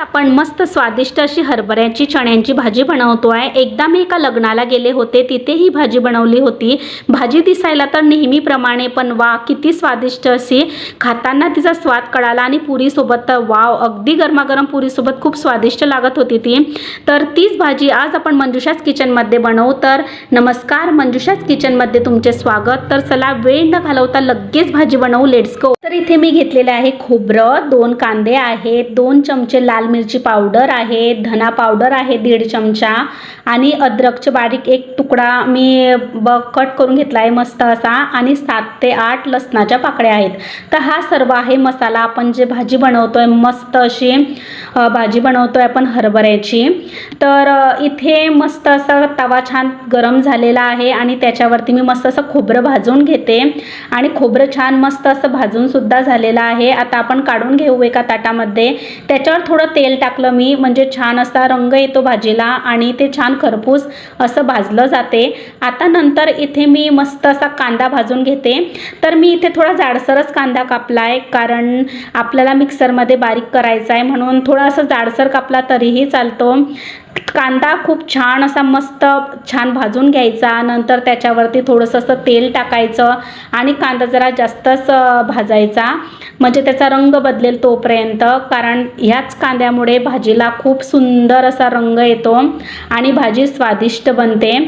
आपण मस्त स्वादिष्ट अशी हरभऱ्याची चण्यांची भाजी बनवतो आहे. एकदा मी एका लग्नाला गेले होते तिथे ही भाजी बनवली होती. भाजी दिसायला तर नेहमीप्रमाणे पण वा किती स्वादिष्ट अशी. खाताना तिचा स्वाद कळाला आणि पुरीसोबत तर वाव अगदी गरमागरम पुरीसोबत खूप स्वादिष्ट लागत होती ती. तर तीच भाजी आज आपण मंजुषाच किचनमध्ये बनवू. तर नमस्कार मंजुषाच किचनमध्ये तुमचे स्वागत. तर चला वेळ न घालवता लगेच भाजी बनवू. लेट्स गो तर इथे मी घेतलेले आहे खोबरं दोन कांदे आहेत दोन चमचे लाल मिरची पावडर आहे धना पावडर आहे दीड चमचा आणि अद्रकचे बारीक एक तुकडा मी ब कट करून घेतला आहे मस्त असा आणि सात ते आठ लसणाच्या पाकळ्या आहेत. तर हा सर्व आहे मसाला. आपण जे भाजी बनवतो आहे मस्त अशी भाजी बनवतो आहे आपण हरभऱ्याची. तर इथे मस्त असा तवा छान गरम झालेला आहे आणि त्याच्यावरती मी मस्त असं खोबरं भाजून घेते. आणि खोबरं छान मस्त असं भाजूनसुद्धा झालेलं आहे. आता आपण काढून घेऊ एका ताटामध्ये. त्याच्यावर थोडं तेल तेल टाकलं मी म्हणजे छान असा रंग येतो भाजीला आणि ते छान खरपूस असं भाजलं जाते. आता नंतर इथे मी मस्त असा कांदा भाजून घेते. तर मी इथे थोडा जाडसरच कांदा कापला आहे कारण आपल्याला मिक्सरमध्ये बारीक करायचा आहे म्हणून थोडा असं जाडसर कापला तरीही चालतो. कांदा खूप छान असा मस्त छान भाजून घ्यायचा. नंतर त्याच्यावरती थोडंसं असं तेल टाकायचं आणि कांदा जरा जास्तच भाजायचा. म्हणजे त्याचा रंग बदलेल तोपर्यंत. कारण ह्याच कांद्यामुळे भाजीला खूप सुंदर असा रंग येतो आणि भाजी स्वादिष्ट बनते.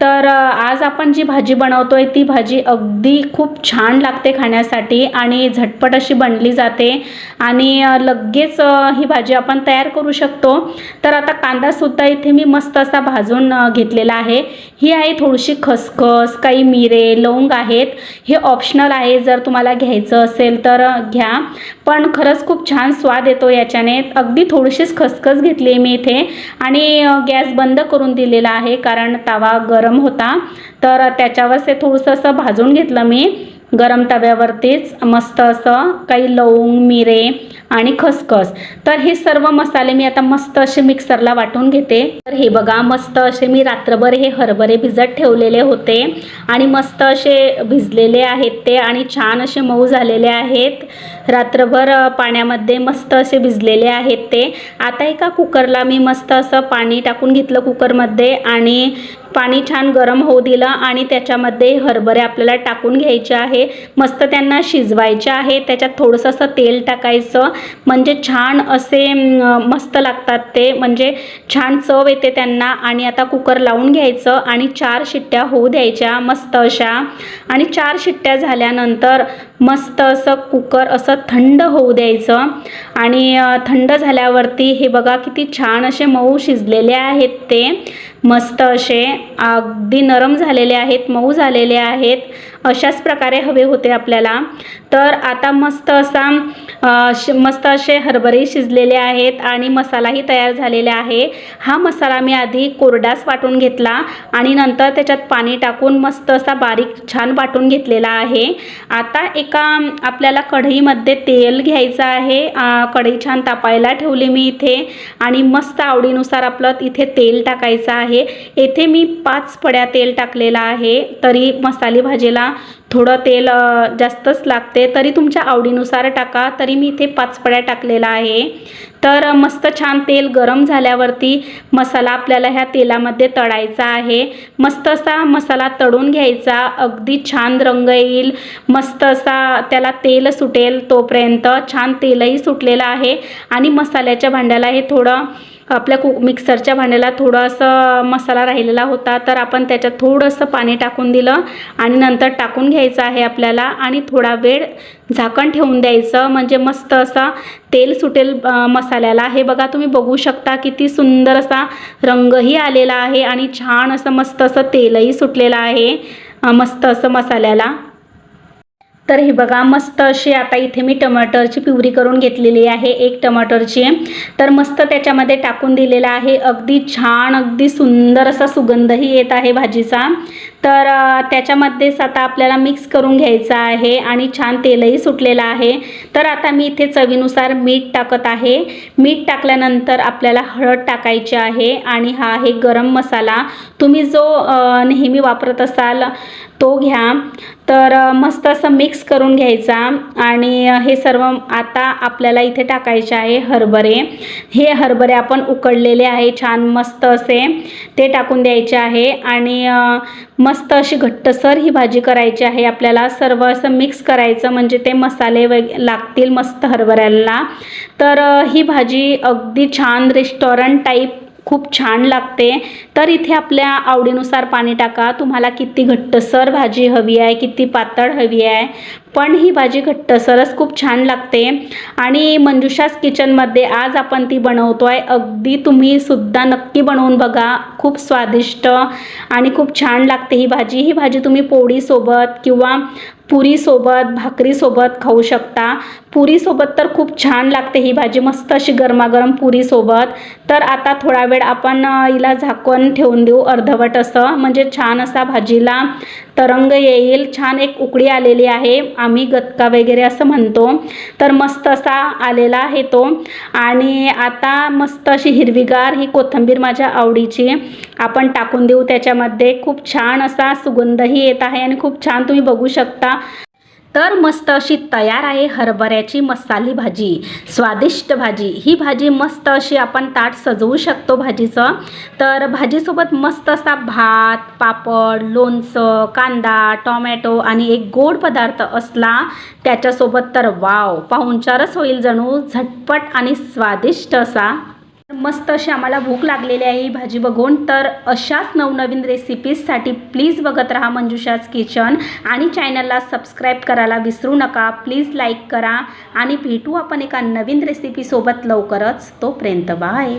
तर आज आपण जी भाजी बनवतोय ती भाजी अगदी खूप छान लागते खाण्यासाठी आणि झटपट अशी बनली जाते आणि लगेच ही भाजी आपण तयार करू शकतो. तर आता कांदासुद्धा इथे मी मस्त असा भाजून घेतलेला आहे. ही आहे थोडीशी खसखस काही मिरे लवंग आहेत. हे ऑप्शनल आहे जर तुम्हाला घ्यायचं असेल तर घ्या. पण खरंच खूप छान स्वाद येतो याच्याने. अगदी थोडीशीच खसखस घेतली आहे मी इथे. आणि गॅस बंद करून दिलेला आहे कारण तवा गरम होता. तर त्याच्यावर ते थोडंसं असं भाजून घेतलं मी. गरम तव्यावरतीच मस्त असं काही लवंग मिरे आणि खसखस. तर हे सर्व मसाले मी आता मस्त असे मिक्सरला वाटून घेते. तर हे बघा मस्त असे मी रात्रभर हे हरभरे भिजत ठेवलेले होते आणि मस्त असे भिजलेले आहेत ते आणि छान असे मऊ झालेले आहेत. रात्रभर पाण्यामध्ये मस्त असे भिजलेले आहेत ते. आता एका कुकरला मी मस्त असं पाणी टाकून घेतलं कुकरमध्ये आणि पाणी छान गरम होऊ दिलं आणि त्याच्यामध्ये हरभरे आपल्याला टाकून घ्यायचे आहे. मस्त त्यांना शिजवायचे आहे. त्याच्यात थोडंसं असं तेल टाकायचं. म्हणजे छान असे मस्त लागतात ते. म्हणजे छान चव येते त्यांना. आणि आता कुकर लावून घ्यायचं आणि चार शिट्ट्या होऊ द्यायच्या. मस्त अशा. आणि चार शिट्ट्या झाल्यानंतर मस्त असं कुकर असं थंड होऊ द्यायचं. आणि थंड झाल्यावरती हे बघा किती छान असे मऊ शिजलेले आहेत ते. मस्त असे अगदी नरम झालेले आहेत मऊ झालेले आहेत. अशाच प्रकारे हवे होते आपल्याला. तर आता मस्त असा श मस्त असे हरभरे शिजलेले आहेत आणि मसालाही तयार झालेला आहे. हा मसाला मी आधी कोरडाच वाटून घेतला आणि नंतर त्याच्यात पाणी टाकून मस्त असा बारीक छान वाटून घेतलेला आहे. आता एका आपल्याला कढईमध्ये तेल घ्यायचं आहे. कढई छान तापायला ठेवली मी इथे आणि मस्त आवडीनुसार आपलं इथे तेल टाकायचं आहे. येथे मी पाच पड्या तेल टाकलेलं आहे. तरी मसाले भाजीला थोडं तेल जास्तच लागते तरी तुमच्या आवडीनुसार टाका. तरी मी इथे पाच पड्या टाकलेला आहे. तर मस्त छान तेल गरम झाल्यावरती मसाला आपल्याला ह्या तेलामध्ये तळायचा आहे. मस्त असा मसाला तळून घ्यायचा. अगदी छान रंग येईल. मस्त असा त्याला तेल सुटेल तोपर्यंत. छान तेलही सुटलेलं आहे. आणि मसाल्याच्या भांड्याला हे थोडं आपल्या कु मिक्सरच्या भांड्याला थोडासा मसाला राहिलेला होता तर आपण त्याच्यात थोडंसं पाणी टाकून दिलं आणि नंतर टाकून घ्यायचं आहे आपल्याला आणि थोडा वेळ झाकण ठेवून द्यायचं. म्हणजे मस्त असा तेल सुटेल मसाल्याला. हे बघा तुम्ही बघू शकता किती सुंदर असा रंगही आलेला आहे आणि छान असं मस्त असं तेलही सुटलेलं आहे मस्त असं मसाल्याला. तर हे बघा मस्त अशी आता इथे मी टमाटरची प्युरी करून घेतलेली आहे एक टमाटरची. तर मस्त त्याच्यामध्ये टाकून दिलेला आहे. अगदी छान अगदी सुंदर असा सुगंधही येत आहे भाजीचा. तर त्याच्यामध्येच आता आपल्याला मिक्स करून घ्यायचा आहे आणि छान तेलही सुटलेलं आहे. तर आता मी इथे चवीनुसार मीठ टाकत आहे. मीठ टाकल्यानंतर आपल्याला हळद टाकायची आहे आणि हा आहे गरम मसाला. तुम्ही जो नेहमी वापरत असाल तो घ्या. तर मस्त असं मिक्स करून घ्यायचा आणि हे सर्व आता आपल्याला इथे टाकायचे आहे हरभरे. हे हरभरे आपण उकडलेले आहे छान मस्त असे. ते टाकून द्यायचे आहे आणि मस्त अशी घट्टसर ही भाजी करायची आहे आपल्याला. सर्व असं मिक्स करायचं म्हणजे ते मसाले वग लागतील मस्त हरभऱ्याला. तर ही भाजी अगदी छान रेस्टॉरंट टाईप खूप छान लागते. तर इथे आपल्या आवडीनुसार पाणी टाका. तुम्हाला किती घट्टसर भाजी हवी आहे किती पातळ हवी आहे. पण ही भाजी घट्टसरच खूप छान लागते. आणि मंजुषास किचनमध्ये आज आपण ती बनवतो आहे अगदी तुम्ही सुद्धा नक्की बनवून बघा. खूप स्वादिष्ट आणि खूप छान लागते ही भाजी. ही भाजी तुम्ही पोळीसोबत किंवा पुरीसोबत भाकरीसोबत खाऊ शकता. पुरीसोबत तर खूप छान लागते ही भाजी. मस्त अशी गरमागरम पुरीसोबत. तर आता थोडा वेळ आपण हिला झाकून ठेवून देऊ. अर्धवट असं. म्हणजे छान असा भाजीला तरंग येईल. छान एक उकळी आलेली आहे. आम्ही गतका वगैरे असं म्हणतो. तर मस्त असा आलेला आहे तो. आणि आता मस्त अशी हिरवीगार ही कोथिंबीर माझ्या आवडीची. आपण टाकून देऊ त्याच्यामध्ये. खूप छान असा सुगंधही येत आहे आणि खूप छान तुम्ही बघू शकता. तर मस्त अशी तयार आहे हरभऱ्याची मसाली भाजी. स्वादिष्ट भाजी. ही भाजी मस्त अशी आपण ताट सजवू शकतो भाजीचं. तर भाजीसोबत मस्त असा भात पापड लोणचं कांदा टॉमॅटो आणि एक गोड पदार्थ असला त्याच्यासोबत तर वाव. पाहुणचारच होईल जणू. झटपट आणि स्वादिष्ट असा मस्त अशी आम्हाला भूक लागलेली आहे ही भाजी बघून. तर अशाच नवनवीन रेसिपीजसाठी प्लीज बघत राहा मंजुषाज किचन आणि चॅनलला सबस्क्राईब करायला विसरू नका. प्लीज लाईक करा आणि भेटू आपण एका नवीन रेसिपीसोबत लवकरच. तोपर्यंत बाय